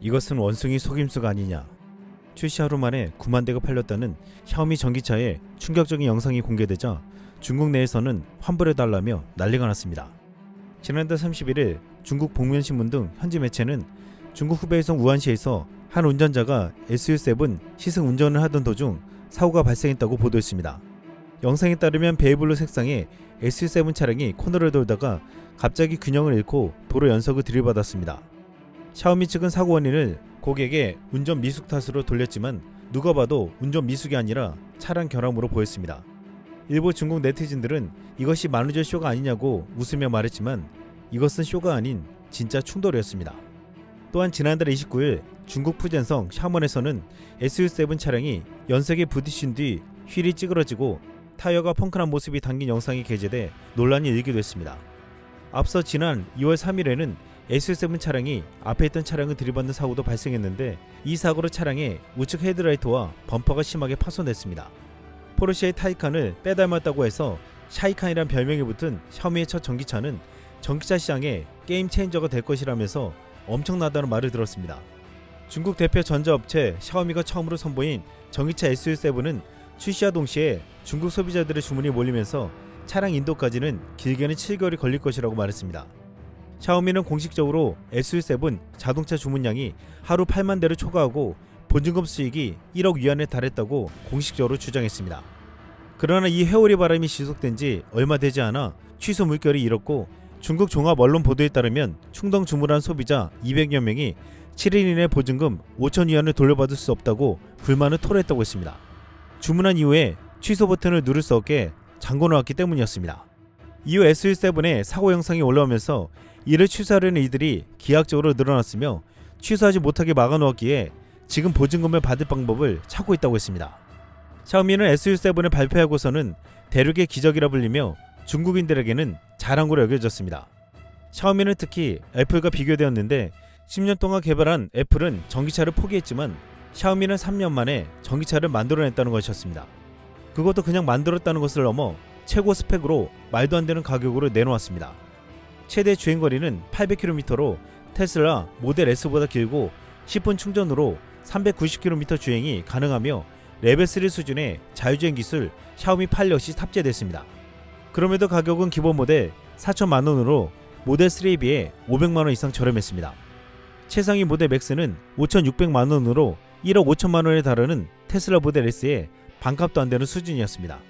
이것은 원숭이 속임수가 아니냐. 출시 하루 만에 9만 대가 팔렸다는 샤오미 전기차의 충격적인 영상이 공개되자 중국 내에서는 환불해달라며 난리가 났습니다. 지난달 31일 중국 복면신문 등 현지 매체는 중국 후베이성 우한시에서 한 운전자가 SU7 시승 운전을 하던 도중 사고가 발생했다고 보도했습니다. 영상에 따르면 베이블루 색상의 SU7 차량이 코너를 돌다가 갑자기 균형을 잃고 도로 연석을 들이받았습니다. 샤오미 측은 사고 원인을 고객의 운전 미숙 탓으로 돌렸지만 누가 봐도 운전 미숙이 아니라 차량 결함으로 보였습니다. 일부 중국 네티즌들은 이것이 만우절 쇼가 아니냐고 웃으며 말했지만 이것은 쇼가 아닌 진짜 충돌이었습니다. 또한 지난달 29일 중국 푸젠성 샤먼에서는 SU7 차량이 연색에 부딪힌 뒤 휠이 찌그러지고 타이어가 펑크난 모습이 담긴 영상이 게재돼 논란이 일기도 했습니다. 앞서 지난 2월 3일에는 SU7 차량이 앞에 있던 차량을 들이받는 사고도 발생했는데 이 사고로 차량의 우측 헤드라이트와 범퍼가 심하게 파손됐습니다. 포르쉐의 타이칸을 빼닮았다고 해서 샤이칸이란 별명이 붙은 샤오미의 첫 전기차는 전기차 시장의 게임 체인저가 될 것이라면서 엄청나다는 말을 들었습니다. 중국 대표 전자업체 샤오미가 처음으로 선보인 전기차 SU7은 출시와 동시에 중국 소비자들의 주문이 몰리면서 차량 인도까지는 길게는 7개월이 걸릴 것이라고 말했습니다. 샤오미는 공식적으로 SU7 자동차 주문량이 하루 8만 대를 초과하고 보증금 수익이 1억 위안에 달했다고 공식적으로 주장했습니다. 그러나 이 회오리 바람이 지속된 지 얼마 되지 않아 취소 물결이 일었고 중국 종합 언론 보도에 따르면 충동 주문한 소비자 200여 명이 7일 이내 보증금 5천 위안을 돌려받을 수 없다고 불만을 토로했다고 했습니다. 주문한 이후에 취소 버튼을 누를 수 없게 잠궈놓았기 때문이었습니다. 이후 SU7의 사고 영상이 올라오면서 이를 취소하려는 이들이 기하학적으로 늘어났으며 취소하지 못하게 막아놓았기에 지금 보증금을 받을 방법을 찾고 있다고 했습니다. 샤오미는 SU7을 발표하고서는 대륙의 기적이라 불리며 중국인들에게는 자랑으로 여겨졌습니다. 샤오미는 특히 애플과 비교되었는데 10년 동안 개발한 애플은 전기차를 포기했지만 샤오미는 3년 만에 전기차를 만들어냈다는 것이었습니다. 그것도 그냥 만들었다는 것을 넘어 최고 스펙으로 말도 안 되는 가격으로 내놓았습니다. 최대 주행거리는 800km로 테슬라 모델 S보다 길고 10분 충전으로 390km 주행이 가능하며 레벨 3 수준의 자유주행 기술 샤오미 8 역시 탑재됐습니다. 그럼에도 가격은 기본 모델 4천만 원으로 모델 3에 비해 500만 원 이상 저렴했습니다. 최상위 모델 맥스는 5,600만 원으로 1억 5천만 원에 달하는 테슬라 모델 S의 반값도 안 되는 수준이었습니다.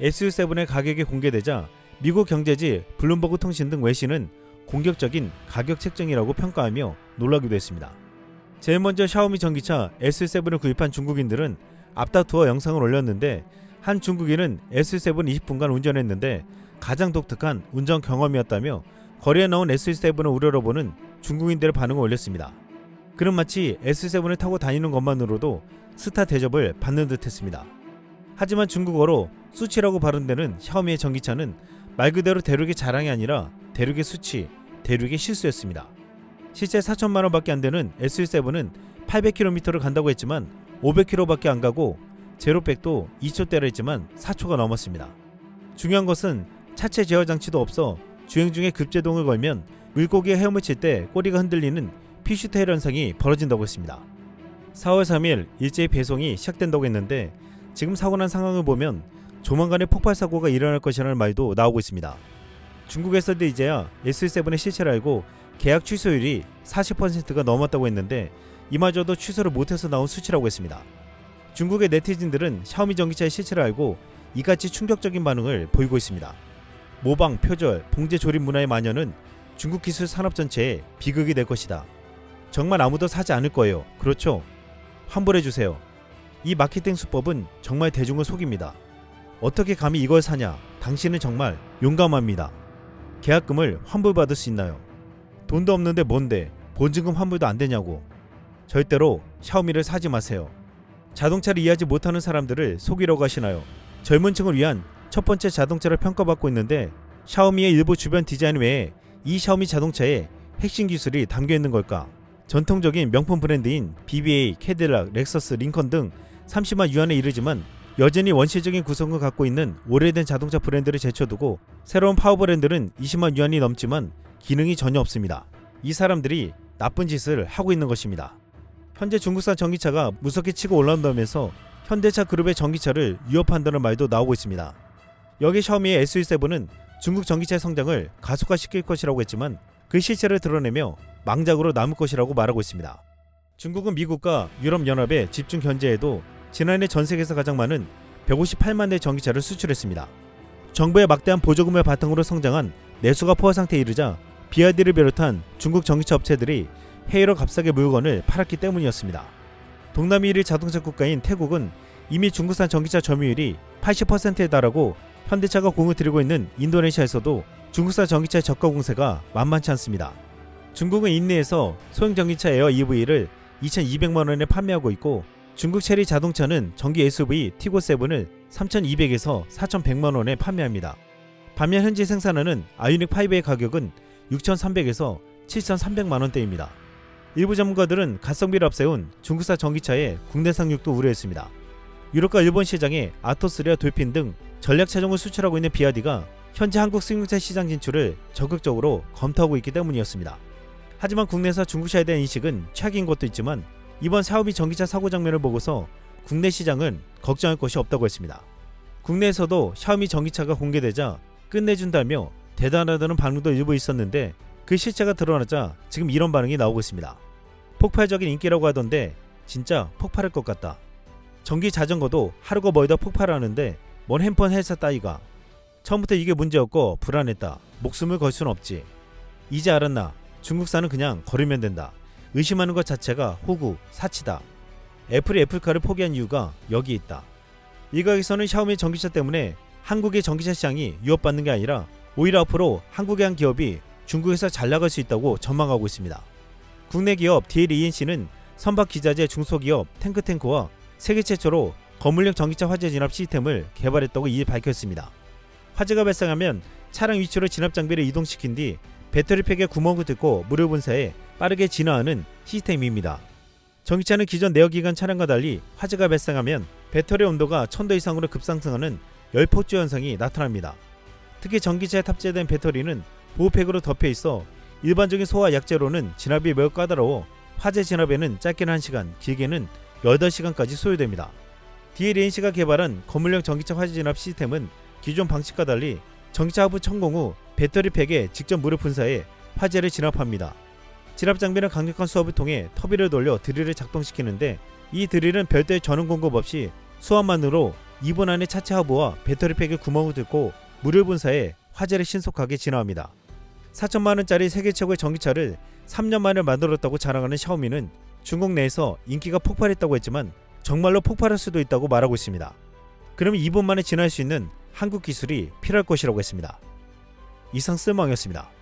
SU7의 가격이 공개되자 미국 경제지 블룸버그 통신 등 외신은 공격적인 가격 책정이라고 평가하며 놀라기도 했습니다. 제일 먼저 샤오미 전기차 S7을 구입한 중국인들은 앞다투어 영상을 올렸는데 한 중국인은 S7 20분간 운전했는데 가장 독특한 운전 경험이었다며 거리에 나온 S7을 우려러보는 중국인들의 반응을 올렸습니다. 그는 마치 S7을 타고 다니는 것만으로도 스타 대접을 받는 듯 했습니다. 하지만 중국어로 수치라고 발음되는 샤오미의 전기차는 말 그대로 대륙의 자랑이 아니라 대륙의 수치, 대륙의 실수였습니다. 실제 4천만 원밖에 안 되는 SU7은 800km를 간다고 했지만 500km밖에 안 가고 제로백도 2초대라 했지만 4초가 넘었습니다. 중요한 것은 차체 제어 장치도 없어 주행 중에 급제동을 걸면 물고기에 헤엄을 칠 때 꼬리가 흔들리는 피슈테일 현상이 벌어진다고 했습니다. 4월 3일 일제히 배송이 시작된다고 했는데 지금 사고 난 상황을 보면 조만간에 폭발 사고가 일어날 것이라는 말도 나오고 있습니다. 중국에서도 이제야 S7의 실체를 알고 계약 취소율이 40%가 넘었다고 했는데 이마저도 취소를 못해서 나온 수치라고 했습니다. 중국의 네티즌들은 샤오미 전기차의 실체를 알고 이같이 충격적인 반응을 보이고 있습니다. 모방, 표절, 봉제 조립 문화의 만연은 중국 기술 산업 전체에 비극이 될 것이다. 정말 아무도 사지 않을 거예요. 그렇죠? 환불해 주세요. 이 마케팅 수법은 정말 대중을 속입니다. 어떻게 감히 이걸 사냐? 당신은 정말 용감합니다. 계약금을 환불받을 수 있나요? 돈도 없는데 뭔데 보증금 환불도 안 되냐고. 절대로 샤오미를 사지 마세요. 자동차를 이해하지 못하는 사람들을 속이려고 하시나요? 젊은 층을 위한 첫 번째 자동차를 평가받고 있는데 샤오미의 일부 주변 디자인 외에 이 샤오미 자동차에 핵심 기술이 담겨 있는 걸까? 전통적인 명품 브랜드인 BBA, 캐딜락, 렉서스, 링컨 등 30만 유안에 이르지만 여전히 원시적인 구성을 갖고 있는 오래된 자동차 브랜드를 제쳐두고 새로운 파워 브랜드는 20만 유안이 넘지만 기능이 전혀 없습니다. 이 사람들이 나쁜 짓을 하고 있는 것입니다. 현재 중국산 전기차가 무섭게 치고 올라온다면서 현대차 그룹의 전기차를 위협한다는 말도 나오고 있습니다. 여기 샤오미의 SU7은 중국 전기차의 성장을 가속화시킬 것이라고 했지만 그 실체를 드러내며 망작으로 남을 것이라고 말하고 있습니다. 중국은 미국과 유럽연합의 집중 견제에도 지난해 전 세계에서 가장 많은 158만 대 전기차를 수출했습니다. 정부의 막대한 보조금을 바탕으로 성장한 내수가 포화 상태에 이르자 비아디를 비롯한 중국 전기차 업체들이 해외로 값싸게 물건을 팔았기 때문이었습니다. 동남이 1위 자동차 국가인 태국은 이미 중국산 전기차 점유율이 80%에 달하고 현대차가 공을 들이고 있는 인도네시아에서도 중국산 전기차의 저가 공세가 만만치 않습니다. 중국은 인내에서 소형 전기차 에어 EV를 2,200만 원에 판매하고 있고 중국 체리 자동차는 전기 SUV 티고 7을 3,200에서 4,100만 원에 판매합니다. 반면 현재 생산하는 아이닉 5의 가격은 6,300에서 7,300만 원대입니다. 일부 전문가들은 가성비를 앞세운 중국산 전기차의 국내 상륙도 우려했습니다. 유럽과 일본 시장에 아토스리아 돌핀 등 전략 차종을 수출하고 있는 비아디가 현재 한국 승용차 시장 진출을 적극적으로 검토하고 있기 때문이었습니다. 하지만 국내에서 중국차에 대한 인식은 최악인 것도 있지만 이번 샤오미 전기차 사고 장면을 보고서 국내 시장은 걱정할 것이 없다고 했습니다. 국내에서도 샤오미 전기차가 공개되자 끝내준다며 대단하다는 반응도 일부 있었는데 그 실체가 드러나자 지금 이런 반응이 나오고 있습니다. 폭발적인 인기라고 하던데 진짜 폭발할 것 같다. 전기 자전거도 하루가 멀다 폭발하는데 뭔 핸폰 헬사 따위가 처음부터 이게 문제였고 불안했다. 목숨을 걸 순 없지. 이제 알았나? 중국산은 그냥 걸으면 된다. 의심하는 것 자체가 호구, 사치다. 애플이 애플카를 포기한 이유가 여기 있다. 일각에서는 샤오미 전기차 때문에 한국의 전기차 시장이 위협받는 게 아니라 오히려 앞으로 한국의 한 기업이 중국에서 잘 나갈 수 있다고 전망하고 있습니다. 국내 기업 DLENC는 선박 기자재 중소기업 탱크탱크와 세계 최초로 거물용 전기차 화재 진압 시스템을 개발했다고 이에 밝혔습니다. 화재가 발생하면 차량 위치로 진압 장비를 이동시킨 뒤 배터리팩에 구멍을 뚫고 물을 분사해 빠르게 진화하는 시스템입니다. 전기차는 기존 내연기관 차량과 달리 화재가 발생하면 배터리 온도가 1000도 이상으로 급상승하는 열폭주 현상이 나타납니다. 특히 전기차에 탑재된 배터리는 보호팩으로 덮여 있어 일반적인 소화 약재로는 진압이 매우 까다로워 화재 진압에는 짧게는 1시간, 길게는 8시간까지 소요됩니다. DLNC가 개발한 거물용 전기차 화재 진압 시스템은 기존 방식과 달리 전기차 하부 천공 후 배터리 팩에 직접 물을 분사해 화재를 진압합니다. 진압 장비는 강력한 수압을 통해 터비를 돌려 드릴을 작동시키는데 이 드릴은 별도의 전원 공급 없이 수압만으로 2분 안에 차체 하부와 배터리팩에 구멍을 뚫고 물을 분사해 화재를 신속하게 진화합니다. 4천만 원짜리 세계 최고의 전기차를 3년 만에 만들었다고 자랑하는 샤오미는 중국 내에서 인기가 폭발했다고 했지만 정말로 폭발할 수도 있다고 말하고 있습니다. 그럼 2분 만에 진화할 수 있는 한국 기술이 필요할 것이라고 했습니다. 이상 쓸망이었습니다.